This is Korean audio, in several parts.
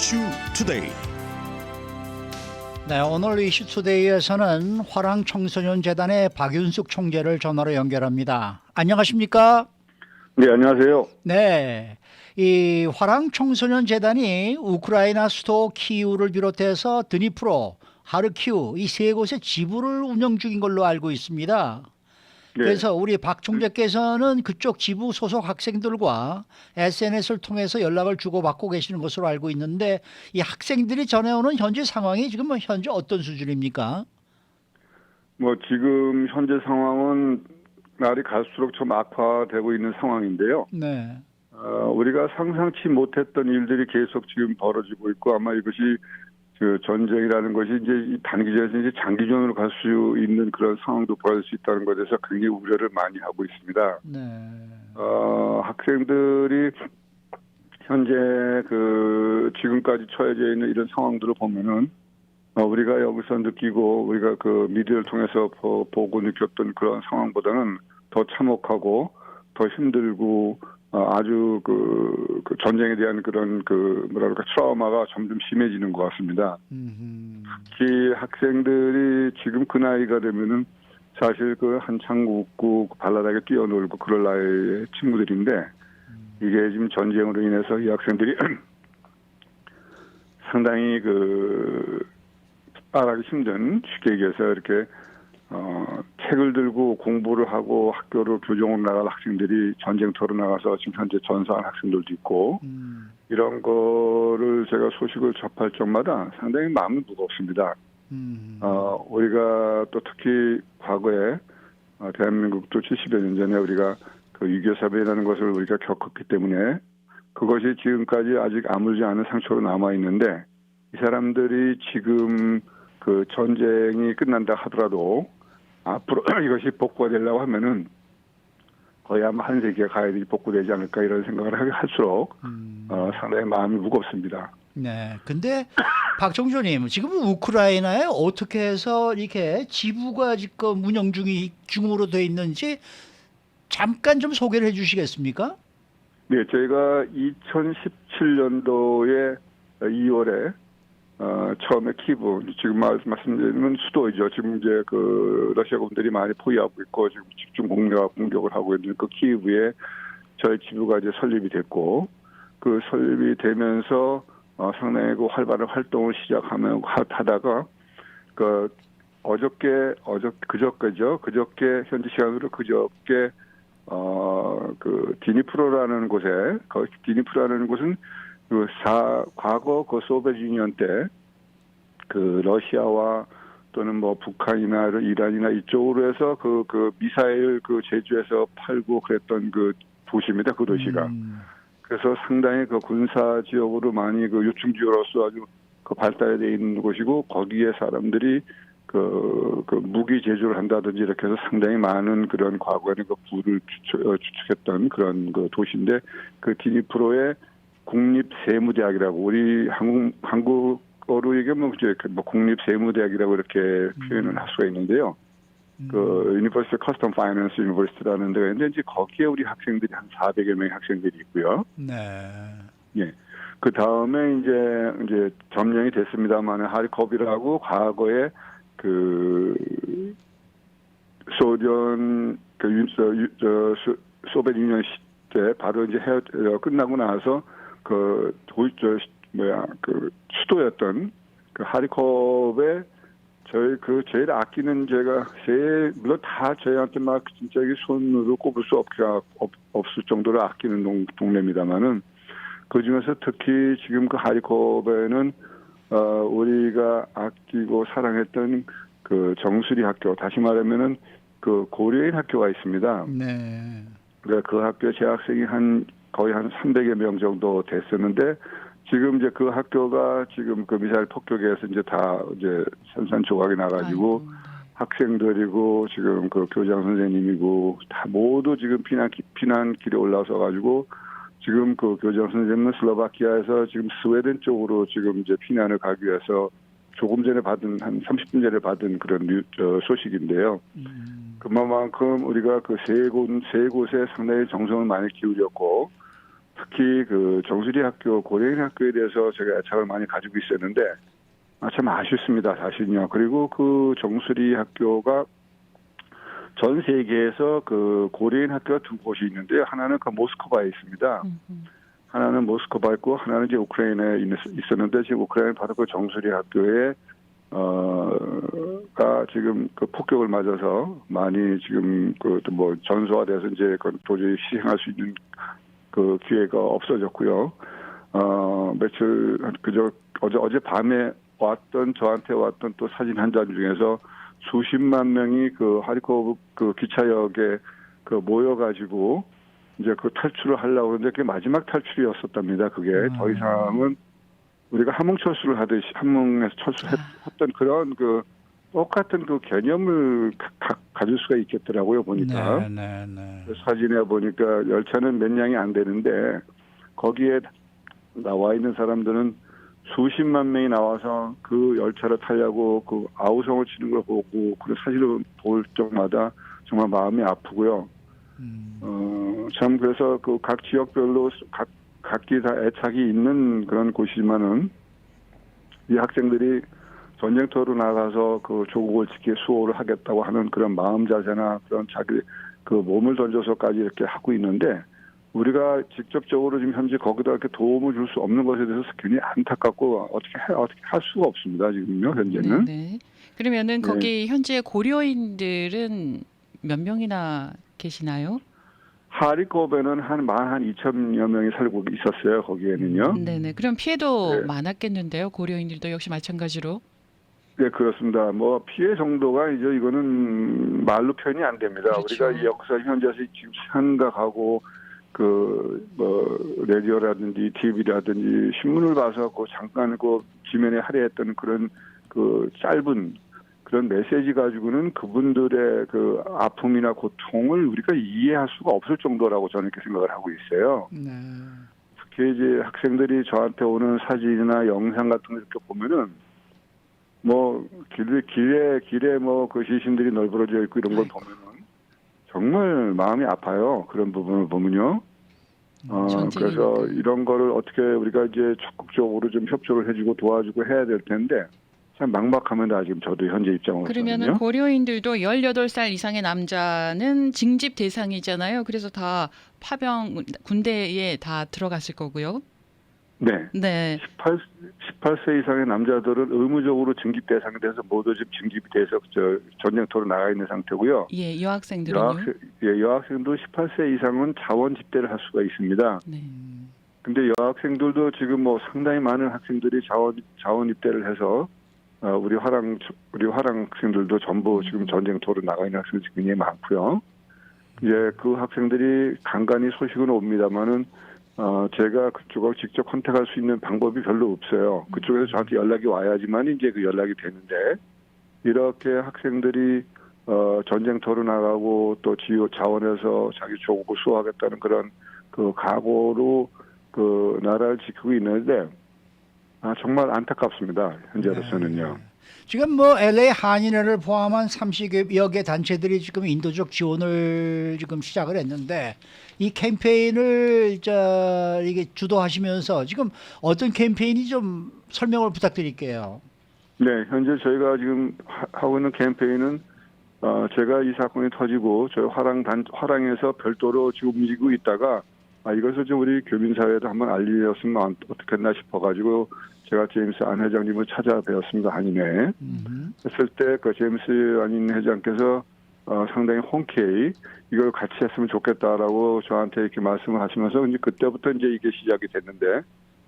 이슈 투데이 네, 오늘 이슈 투데이에서는 화랑 청소년 재단의 박윤숙 총재를 전화로 연결합니다. 안녕하십니까? 네, 안녕하세요. 네. 이 화랑 청소년 재단이 우크라이나 수도 키이우를 비롯해서 드니프로, 하르키우 이 세 곳의 지부를 운영 중인 걸로 알고 있습니다. 네. 그래서 우리 박 총재께서는 그쪽 지부 소속 학생들과 SNS를 통해서 연락을 주고받고 계시는 것으로 알고 있는데 이 학생들이 전해오는 현재 상황이 지금 뭐 현재 어떤 수준입니까? 뭐 지금 현재 상황은 날이 갈수록 좀 악화되고 있는 상황인데요. 네. 어, 우리가 상상치 못했던 일들이 계속 지금 벌어지고 있고 아마 이것이 그 전쟁이라는 것이 이제 이 단기전에서 이제 장기전으로 갈 수 있는 그런 상황도 벌어질 수 있다는 것에 대해서 굉장히 우려를 많이 하고 있습니다. 네. 어, 학생들이 현재 그 지금까지 처해져 있는 이런 상황들을 보면은 어, 우리가 여기서 느끼고 우리가 그 미디어를 통해서 보, 보고 느꼈던 그런 상황보다는 더 참혹하고 더 힘들고 어, 아주 그, 그 전쟁에 대한 그런 그 뭐랄까 트라우마가 점점 심해지는 것 같습니다. 음흠. 특히 학생들이 지금 그 나이가 되면은 사실 그 한창 웃고 발랄하게 뛰어놀고 그럴 나이의 친구들인데 이게 지금 전쟁으로 인해서 이 학생들이 상당히 그 말하기 힘든 쉽게 얘기해서 이렇게 어 책을 들고 공부를 하고 학교로 교정으로 나갈 학생들이 전쟁터로 나가서 지금 현재 전사한 학생들도 있고 음. 이런 거를 제가 소식을 접할 적마다 상당히 마음이 무겁습니다. 음. 어, 우리가 또 특히 과거에 어, 대한민국도 70여 년 전에 우리가 그 유교 사회라는 것을 우리가 겪었기 때문에 그것이 지금까지 아직 아물지 않은 상처로 남아 있는데 이 사람들이 지금 그 전쟁이 끝난다 하더라도 앞으로 이것이 복구가 되려고 하면은 거의 아마 한 세기가 가야 지 복구되지 않을까 이런 생각을 하게 할수록 음. 어, 상당히 마음이 무겁습니다. 네. 근데 박정조님 지금 우크라이나에 어떻게 해서 이렇게 지부가 지금 운영 중이 중으로 돼 있는지 잠깐 좀 소개를 해주시겠습니까? 네, 저희가 2017년도에 2월에 어, 처음에 키브 지금 말- 말씀드리는 수도이죠. 지금 이제 그 러시아 군들이 많이 포위하고 있고 지금 집중 공격 공격을 하고 있는 그 키브에 저희 지부가 이제 설립이 됐고 그 설립이 되면서 어, 상당히 그 활발한 활동을 시작하면 하- 하다가 그 어저께 어저 그저께죠. 그저께 현지 시간으로 그저께 어그 디니프로라는 곳에 그 디니프로라는 곳은 그 사 과거 그 소비에트 유니언 때 그 러시아와 또는 뭐 북한이나 이란이나 이쪽으로 해서 그 그 미사일 그 제주에서 팔고 그랬던 그 도시입니다. 그 도시가. 음. 그래서 상당히 그 군사 지역으로 많이 그 요충 지역으로서 아주 그 발달돼 있는 곳이고 거기에 사람들이 그, 그 무기 제조를 한다든지 이렇게 해서 상당히 많은 그런 과거에는 그 부를 주축, 어, 주축했던 그런 그 도시인데 그 디니프로의 국립세무대학이라고 우리 한국 한국어로 얘기하면 이제 그뭐 국립세무대학이라고 이렇게 표현을 할 수가 있는데요. 그 유니버시티 커스텀 파이낸스 유니버시티라는 데가 있는데 이제 거기에 우리 학생들이 한 400여 명의 학생들이 있고요. 네. 예. 그 다음에 이제 이제 점령이 됐습니다만 하리컵이라고 과거에 그 소련 그 유, 저, 유, 저 소, 소비에트 유니언 시대 바로 이제 헤어 어, 끝나고 나서 그 도시 저 뭐야 그 수도였던 그 하리컵에 저희 그 제일 아끼는 제가 제일 물론 다 저희한테 막 진짜 이게 손으로 꼽을 수 없, 없, 없을 정도로 아끼는 동, 동네입니다만은 그 중에서 특히 지금 그 하리컵에는 어 우리가 아끼고 사랑했던 그 정수리 학교 다시 말하면은 그 고려인 학교가 있습니다. 네. 그러니까 그 학교 재학생이 한 거의 한 300여 명 정도 됐었는데 지금 이제 그 학교가 지금 그 미사일 폭격에서 이제 다 이제 산산조각이 나가지고 아이고, 학생들이고 지금 그 교장 선생님이고 다 모두 지금 피난 피난 길에 올라서 가지고 지금 그 교장 선생님은 슬로바키아에서 지금 스웨덴 쪽으로 지금 이제 피난을 가기 위해서 조금 전에 받은 한 30분 전에 받은 그런 뉴, 저 소식인데요. 음. 그만큼 우리가 그 세 곳, 세 곳에 상당히 정성을 많이 기울였고 특히 그 정수리 학교 고려인 학교에 대해서 제가 애착을 많이 가지고 있었는데 아, 참 아쉽습니다 사실은요. 그리고 그 정수리 학교가 전 세계에서 그 고려인 학교가 두 곳이 있는데요. 하나는 그 모스크바에 있습니다. 하나는 모스크바에 있고 하나는 이제 우크라이나에 있- 있었는데 지금 우크라이나 바로 그 정수리 학교에 어가 지금 그 폭격을 맞아서 많이 지금 그 뭐 전소화돼서 이제 그 도저히 시행할 수 있는 그 기회가 없어졌고요. 어 며칠 그저 어제 어제 밤에 왔던 저한테 왔던 또 사진 한 장 중에서 수십만 명이 그 하리코브 그 기차역에 그 모여가지고 이제 그 탈출을 하려고 하는데 그게 마지막 탈출이었었답니다. 그게 음. 더 이상은 우리가 함흥 철수를 하듯이 함흥에서 철수했던 그런 그 똑같은 그 개념을 가, 가 질 수가 있겠더라고요 보니까 네, 네, 네. 그 사진에 보니까 열차는 몇 량이 안 되는데 거기에 나와 있는 사람들은 수십만 명이 나와서 그 열차를 타려고 그 아우성을 치는 걸 보고 그 사진을 볼 때마다 정말 마음이 아프고요. 음. 어, 참 그래서 그 각 지역별로 각 각기 다 애착이 있는 그런 곳이지만은 이 학생들이 전쟁터로 나가서 그 조국을 지키 수호를 하겠다고 하는 그런 마음 자세나 그런 자기 그 몸을 던져서까지 이렇게 하고 있는데 우리가 직접적으로 지금 현재 거기다 이렇게 도움을 줄 수 없는 것에 대해서 굉장히 안타깝고 어떻게 해, 어떻게 할 수가 없습니다 지금요 현재는 네, 네. 그러면은 거기 현재 고려인들은 몇 명이나 계시나요? 하리코베는 한 만한 2천여 명이 살고 있었어요 거기에는요. 네네. 그럼 피해도 네. 많았겠는데요. 고려인들도 역시 마찬가지로. 네, 그렇습니다. 뭐 피해 정도가 이제 이거는 말로 표현이 안 됩니다. 그렇죠. 우리가 이 역사 현지에서 지금 생각하고 그뭐 라디오라든지 TV라든지 신문을 봐서 그 잠깐 그 지면에 할애했던 그런 그 짧은 그런 메시지 가지고는 그분들의 그 아픔이나 고통을 우리가 이해할 수가 없을 정도라고 저는 이렇게 생각을 하고 있어요. 네. 특히 이제 학생들이 저한테 오는 사진이나 영상 같은 거 이렇게 보면은 뭐 길에 길에 길에 뭐 그 시신들이 널브러져 있고 이런 걸 아이고. 보면은 정말 마음이 아파요 그런 부분을 보면요. 어 전쟁이니까. 그래서 이런 거를 어떻게 우리가 이제 적극적으로 좀 협조를 해주고 도와주고 해야 될 텐데 참 막막합니다 지금 저도 현재 입장으로서는요. 그러면은 고려인들도 18살 이상의 남자는 징집 대상이잖아요. 그래서 다 파병 군대에 다 들어갔을 거고요. 네. 네. 18, 18세 이상의 남자들은 의무적으로 징집 대상이 돼서 모두 지금 징집이 돼서 저 전쟁터로 나가 있는 상태고요. 예, 여학생들은요. 여학생, 예, 여학생도 18세 이상은 자원 집대를 할 수가 있습니다. 네. 근데 여학생들도 지금 뭐 상당히 많은 학생들이 자원 자원 입대를 해서 어, 우리 화랑 우리 화랑 학생들도 전부 지금 전쟁터로 나가 있는 학생들이 굉장히 많고요. 이제 그 학생들이 간간히 소식은 옵니다만은 어, 제가 그쪽하고 직접 컨택할 수 있는 방법이 별로 없어요. 그쪽에서 저한테 연락이 와야지만 이제 그 연락이 되는데 이렇게 학생들이 어, 전쟁터로 나가고 또 지요 자원에서 자기 조국을 수호하겠다는 그런 그 각오로 그 나라를 지키고 있는데 아 정말 안타깝습니다 현재로서는요. 지금 뭐 LA 한인회를 포함한 30여 개 단체들이 지금 인도적 지원을 지금 시작을 했는데 이 캠페인을 저 이게 주도하시면서 지금 어떤 캠페인이 좀 설명을 부탁드릴게요. 네, 현재 저희가 지금 하- 하고 있는 캠페인은 어, 제가 이 사건이 터지고 저희 화랑 단 화랑에서 별도로 지금 움직이고 있다가 아, 이것을 좀 우리 교민 사회에도 한번 알리었으면 안- 어떻겠나 싶어가지고 제가 제임스 안 회장님을 찾아뵈었습니다 한인회. 음. 했을 때 그 제임스 안인 회장께서 어, 상당히 흔쾌히 이걸 같이 했으면 좋겠다라고 저한테 이렇게 말씀을 하시면서 이제 그때부터 이제 이게 시작이 됐는데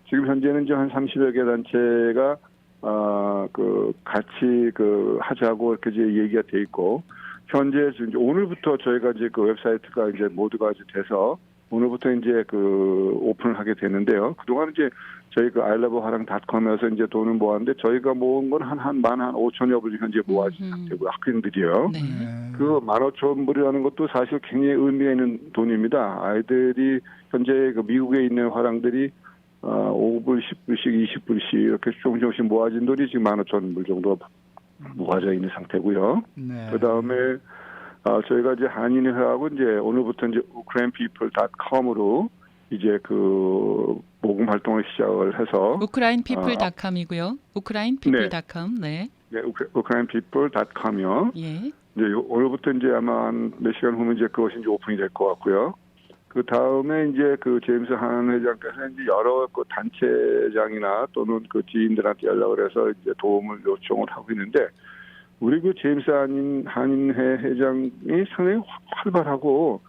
지금 현재는 이제 한 30여 개 단체가 아, 그 같이 그 하자고 이렇게 이제 얘기가 돼 있고 현재 지금 오늘부터 저희가 이제 그 웹사이트가 이제 모두가 이제 돼서 오늘부터 이제 그 오픈을 하게 되는데요. 그동안 이제 저희 그 아이러브 화랑닷컴에서 이제 돈을 모았는데 저희가 모은 건 한 한 만한 오천여 불 현재 모아진 음흠. 상태고 학생들이요. 네. 그만 오천 불이라는 것도 사실 굉장히 의미가 있는 돈입니다. 아이들이 현재 그 미국에 있는 화랑들이 어, 5불, 10불씩, 20불씩 이렇게 조금 조금씩 모아진 돈이 지금 만 오천 불 정도 모아져 있는 상태고요. 네. 그 다음에 어, 저희가 이제 한인회하고 이제 오늘부터 이제 ukrainepeople.com으로 이제 그 모금 활동을 시작을 해서 피플닷컴이고요. 우크라인 피플닷컴. 네. 네, 우크라인 people.com이요. 예. 이제 요- 오늘부터 이제 아마 한 몇 시간 후면 이제 그것이 이제 오픈이 될 것 같고요. 그 다음에 이제 그 제임스 한 회장께서 이제 여러 그 단체장이나 또는 그 지인들한테 연락을 해서 이제 도움을 요청을 하고 있는데 우리 그 제임스 한인 한인회 회장이 상당히 활- 활발하고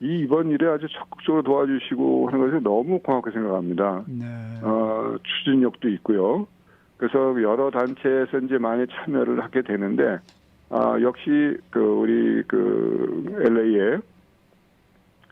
이 이번 일에 아주 적극적으로 도와주시고 하는 것이 너무 고맙게 생각합니다. 네. 어, 추진력도 있고요. 그래서 여러 단체에서 이제 많이 참여를 하게 되는데, 아, 역시 그 우리 그 LA에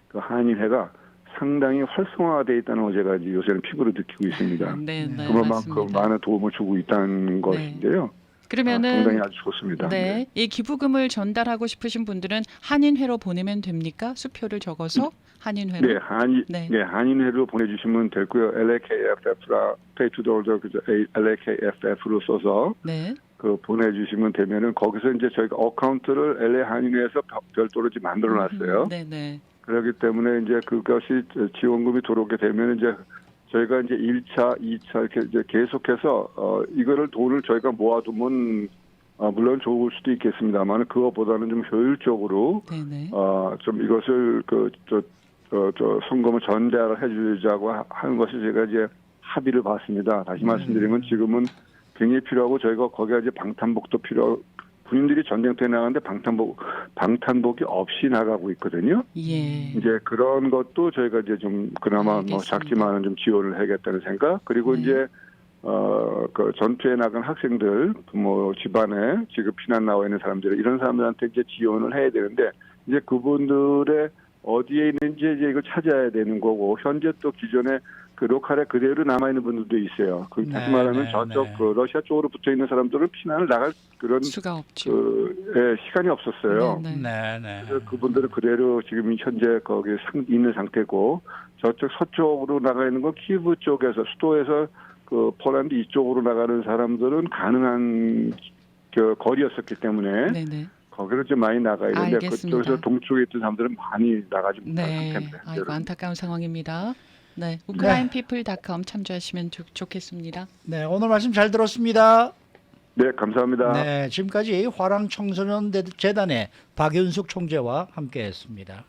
그 한인회가 상당히 활성화되어 있다는 걸 제가 이제 요새는 피부로 느끼고 있습니다. 네, 네. 그만큼 맞습니다. 많은 도움을 주고 있다는 것인데요. 아, 그러면은 상당히 아주 좋습니다. 네. 이 기부금을 전달하고 싶으신 분들은 한인회로 보내면 됩니까? 수표를 적어서 한인회로. 네, 한인, 네. 네. 한인회로 보내주시면 되고요. LAKFF라, 그죠? LAKFF로 써서 네. 그 보내주시면 되면은 거기서 이제 저희가 어카운트를 LA 한인회에서 별도로 지금 만들어 놨어요. 네, 네. 그렇기 때문에 이제 그것이 지원금이 들어오게 되면 이제 저희가 이제 1차, 2차 이렇게 이제 계속해서 어 이거를 돈을 저희가 모아두면 어 물론 좋을 수도 있겠습니다만 그것보다는 좀 효율적으로 네, 네. 어 좀 이것을 그저 저, 저 송금을 전달을 해주자고 하- 하는 것이 제가 이제 합의를 봤습니다. 다시 말씀드리면 지금은 굉장히 필요하고 저희가 거기에 이제 방탄복도 필요. 군인들이 전쟁터에 나가는데 방탄복 방탄복이 없이 나가고 있거든요. 예. 이제 그런 것도 저희가 이제 좀 그나마 뭐 알겠습니다. 작지만은 좀 지원을 해야겠다는 생각. 그리고 네. 이제 어그 전투에 나간 학생들 뭐 집안에 지금 피난 나와 있는 사람들 이런 사람들한테 이제 지원을 해야 되는데 이제 그분들의 어디에 있는지 이제 이걸 찾아야 되는 거고 현재 또 기존에 그 로컬에 그대로 남아 있는 분들도 있어요. 그 다시 네, 말하면 네, 저쪽 네. 그 러시아 쪽으로 붙어 있는 사람들은 피난을 나갈 그런 수가 없죠. 그 예, 시간이 없었어요. 네, 네. 네, 네. 그래서 그분들은 그대로 지금 현재 거기 상, 있는 상태고 저쪽 서쪽으로 나가 있는 건 키브 쪽에서 수도에서 그 폴란드 이쪽으로 나가는 사람들은 가능한 그 거리였었기 때문에 네, 네. 거기로 좀 많이 나가야 되는데 알겠습니다. 그쪽에서 동쪽에 있던 사람들은 많이 나가지 못한 네. 상태입니다. 아이고 안타까운 상황입니다. 네. 우크라인 피플닷컴 참조하시면 좋, 좋겠습니다. 네, 오늘 말씀 잘 들었습니다. 네, 감사합니다. 네, 지금까지 화랑 청소년 재단의 박윤숙 총재와 함께했습니다.